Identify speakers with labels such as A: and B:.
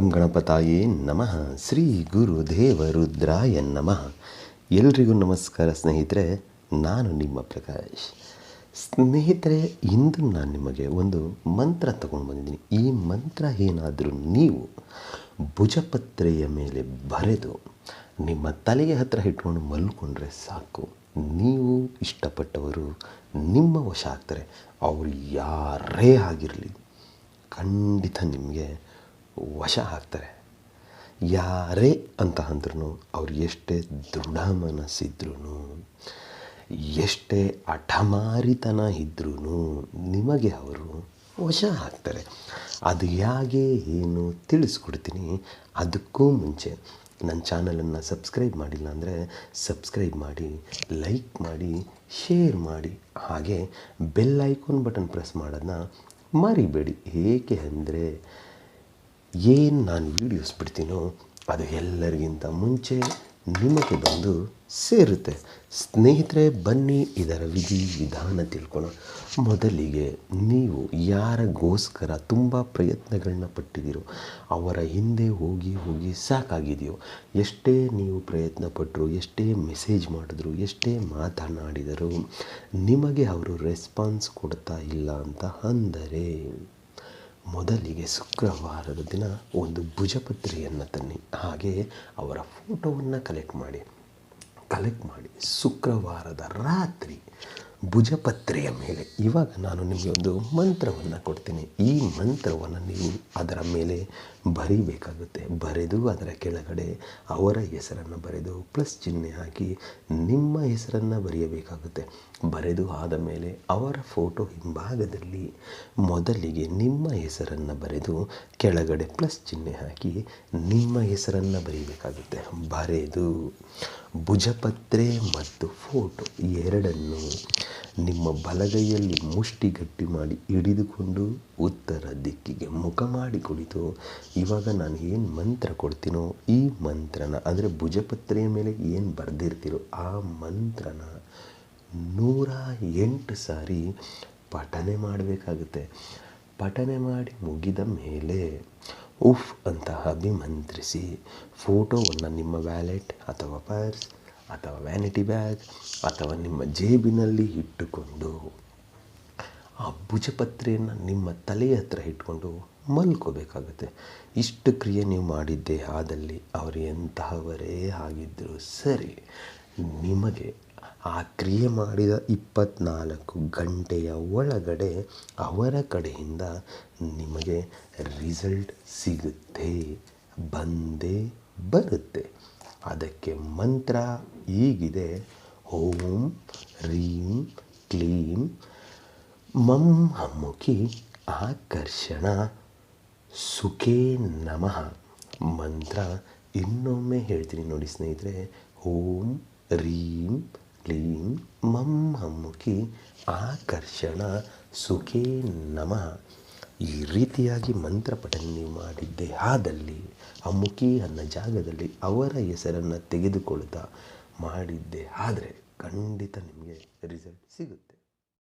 A: ಓಂ ಗಣಪತಾಯೇ ನಮಃ. ಶ್ರೀ ಗುರು ದೇವ ರುದ್ರಾಯ ನಮಃ. ಎಲ್ರಿಗೂ ನಮಸ್ಕಾರ ಸ್ನೇಹಿತರೆ, ನಾನು ನಿಮ್ಮ ಪ್ರಕಾಶ್. ಸ್ನೇಹಿತರೆ, ಇಂದು ನಾನು ನಿಮಗೆ ಒಂದು ಮಂತ್ರ ತಗೊಂಡು ಬಂದಿದ್ದೀನಿ. ಈ ಮಂತ್ರ ಏನಾದರೂ ನೀವು ಭುಜಪತ್ರೆಯ ಮೇಲೆ ಬರೆದು ನಿಮ್ಮ ತಲೆಯ ಹತ್ರ ಇಟ್ಕೊಂಡು ಮಲ್ಕೊಂಡ್ರೆ ಸಾಕು. ನೀವು ಇಷ್ಟಪಟ್ಟವರು ನಿಮ್ಮ ವಶ ಆಗ್ತಾರೆ. ಅವರು ಯಾರೇ ಆಗಿರಲಿ ಖಂಡಿತ ನಿಮಗೆ ವಶ ಆಗ್ತಾರೆ. ಯಾರೇ ಅಂತ ಅಂದ್ರೂ ಅವ್ರು ಎಷ್ಟೇ ದೃಢ ಮನಸ್ಸಿದ್ರೂ ಎಷ್ಟೇ ಅಠಮಾರಿತನ ಇದ್ರೂ ನಿಮಗೆ ಅವರು ವಶ ಆಗ್ತಾರೆ. ಅದು ಹೇಗೆ ಏನು ತಿಳಿಸ್ಕೊಡ್ತೀನಿ ಅದಕ್ಕೂ ಮುಂಚೆ ನನ್ನ ಚಾನಲನ್ನು ಸಬ್ಸ್ಕ್ರೈಬ್ ಮಾಡಿಲ್ಲ ಅಂದರೆ ಸಬ್ಸ್ಕ್ರೈಬ್ ಮಾಡಿ, ಲೈಕ್ ಮಾಡಿ, ಶೇರ್ ಮಾಡಿ, ಹಾಗೆ ಬೆಲ್ ಐಕಾನ್ ಬಟನ್ ಪ್ರೆಸ್ ಮಾಡೋದನ್ನ ಮರಿಬೇಡಿ. ಏಕೆ ಅಂದರೆ ಏನು ನಾನು ವೀಡಿಯೋಸ್ ಬಿಡ್ತೀನೋ ಅದು ಎಲ್ಲರಿಗಿಂತ ಮುಂಚೆ ನಿಮಗೆ ಬಂದು ಸೇರುತ್ತೆ. ಸ್ನೇಹಿತರೆ, ಬನ್ನಿ ಇದರ ವಿಧಿ ವಿಧಾನ ತಿಳ್ಕೊಳ್ಳೋ ಮೊದಲಿಗೆ ನೀವು ಯಾರಿಗೋಸ್ಕರ ತುಂಬ ಪ್ರಯತ್ನಗಳನ್ನ ಪಟ್ಟಿದ್ದೀರೋ, ಅವರ ಹಿಂದೆ ಹೋಗಿ ಹೋಗಿ ಸಾಕಾಗಿದೆಯೋ ಎಷ್ಟೇ ನೀವು ಪ್ರಯತ್ನ ಪಟ್ಟರು ಎಷ್ಟೇ ಮೆಸೇಜ್ ಮಾಡಿದ್ರು, ಎಷ್ಟೇ ಮಾತನಾಡಿದರು ನಿಮಗೆ ಅವರು ರೆಸ್ಪಾನ್ಸ್ ಕೊಡ್ತಾ ಇಲ್ಲ ಅಂತ ಅಂದರೆ ಮೊದಲಿಗೆ ಶುಕ್ರವಾರದ ದಿನ ಒಂದು ಭುಜಪತ್ರಿಯನ್ನು ತನ್ನಿ. ಹಾಗೆ ಅವರ ಫೋಟೋವನ್ನು ಕಲೆಕ್ಟ್ ಮಾಡಿ. ಕಲೆಕ್ಟ್ ಮಾಡಿ. ಶುಕ್ರವಾರದ ರಾತ್ರಿ ಭುಜಪತ್ರೆಯ ಮೇಲೆ. ಇವಾಗ ನಾನು ನಿಮಗೆ ಒಂದು ಮಂತ್ರವನ್ನು ಕೊಡ್ತೀನಿ. ಈ ಮಂತ್ರವನ್ನು ನೀವು ಅದರ ಮೇಲೆ ಬರೀಬೇಕಾಗುತ್ತೆ. ಬರೆದು ಅದರ ಕೆಳಗಡೆ ಅವರ ಹೆಸರನ್ನು ಬರೆದು, ಪ್ಲಸ್ ಚಿಹ್ನೆ ಹಾಕಿ ನಿಮ್ಮ ಹೆಸರನ್ನು ಬರೆಯಬೇಕಾಗುತ್ತೆ. ಬರೆದು ಆದ ಮೇಲೆ ಅವರ ಫೋಟೋ ಹಿಂಭಾಗದಲ್ಲಿ ಮೊದಲಿಗೆ ನಿಮ್ಮ ಹೆಸರನ್ನು ಬರೆದು, ಕೆಳಗಡೆ ಪ್ಲಸ್ ಚಿಹ್ನೆ ಹಾಕಿ ನಿಮ್ಮ ಹೆಸರನ್ನು ಬರೀಬೇಕಾಗುತ್ತೆ. ಬರೆದು. ಭುಜಪತ್ರೆ ಮತ್ತು ಫೋಟೋ ಎರಡನ್ನು ನಿಮ್ಮ ಬಲಗೈಯಲ್ಲಿ ಮುಷ್ಟಿ ಗಟ್ಟಿ ಮಾಡಿ ಹಿಡಿದುಕೊಂಡು ಉತ್ತರ ದಿಕ್ಕಿಗೆ ಮುಖ ಮಾಡಿ ಕುಳಿತು, ಇವಾಗ ನಾನು ಏನು ಮಂತ್ರ ಕೊಡ್ತೀನೋ ಈ ಮಂತ್ರನ, ಅಂದರೆ ಭುಜಪತ್ರೆಯ ಮೇಲೆ ಏನು ಬರೆದಿರ್ತೀರೋ ಆ ಮಂತ್ರನ ನೂರ ಎಂಟು ಸಾರಿ ಪಠನೆ ಮಾಡಬೇಕಾಗುತ್ತೆ. ಪಠನೆ ಮಾಡಿ ಮುಗಿದ ಮೇಲೆ ಉಫ್ ಅಂತ ಅಭಿಮಂತ್ರಿಸಿ ಫೋಟೋವನ್ನು ನಿಮ್ಮ ವ್ಯಾಲೆಟ್ ಅಥವಾ ಪರ್ಸ್ ಅಥವಾ ವ್ಯಾನಿಟಿ ಬ್ಯಾಗ್ ಅಥವಾ ನಿಮ್ಮ ಜೇಬಿನಲ್ಲಿ ಇಟ್ಟುಕೊಂಡು ಆ ಭುಜಪತ್ರೆಯನ್ನು ನಿಮ್ಮ ತಲೆಯ ಹತ್ರ ಇಟ್ಕೊಂಡು ಮಲ್ಕೋಬೇಕಾಗುತ್ತೆ. ಇಷ್ಟು ಕ್ರಿಯೆ ನೀವು ಮಾಡಿದ್ದೇ ಆದಲ್ಲಿ ಅವರು ಎಂತಹವರೇ ಆಗಿದ್ದರೂ ಸರಿ, ನಿಮಗೆ ಆ ಕ್ರಿಯೆ ಮಾಡಿದ ಇಪ್ಪತ್ನಾಲ್ಕು ಗಂಟೆಯ ಒಳಗಡೆ ಅವರ ಕಡೆಯಿಂದ ನಿಮಗೆ ರಿಸಲ್ಟ್ ಸಿಗುತ್ತೆ, ಬಂದೇ ಬರುತ್ತೆ. ಅದಕ್ಕೆ ಮಂತ್ರ ಹೀಗಿದೆ ಓಂ ರೀಂ ಕ್ಲೀಂ. ಮಂ ಹಮ್ಮುಖಿ ಆಕರ್ಷಣ ಸುಖೇ ನಮಃ. ಮಂತ್ರ ಇನ್ನೊಮ್ಮೆ ಹೇಳ್ತೀನಿ ನೋಡಿ ಸ್ನೇಹಿತರೆ, ಓಂ ರೀಂ ಕ್ಲೀಂ ಮಂ ಹಮ್ಮುಖಿ ಆಕರ್ಷಣ ಸುಖೇ ನಮಃ. ಈ ರೀತಿಯಾಗಿ ಮಂತ್ರ ಪಠನೆ ಮಾಡಿದ್ದೇ. ಆದಲ್ಲಿ ಅಮ್ಮುಖಿ ಅನ್ನೋ ಜಾಗದಲ್ಲಿ ಅವರ ಹೆಸರನ್ನು ತೆಗೆದುಕೊಳ್ತಾ ಮಾಡಿದ್ದೆ. ಆದರೆ ಖಂಡಿತ ನಿಮಗೆ ರಿಸಲ್ಟ್ ಸಿಗುತ್ತೆ.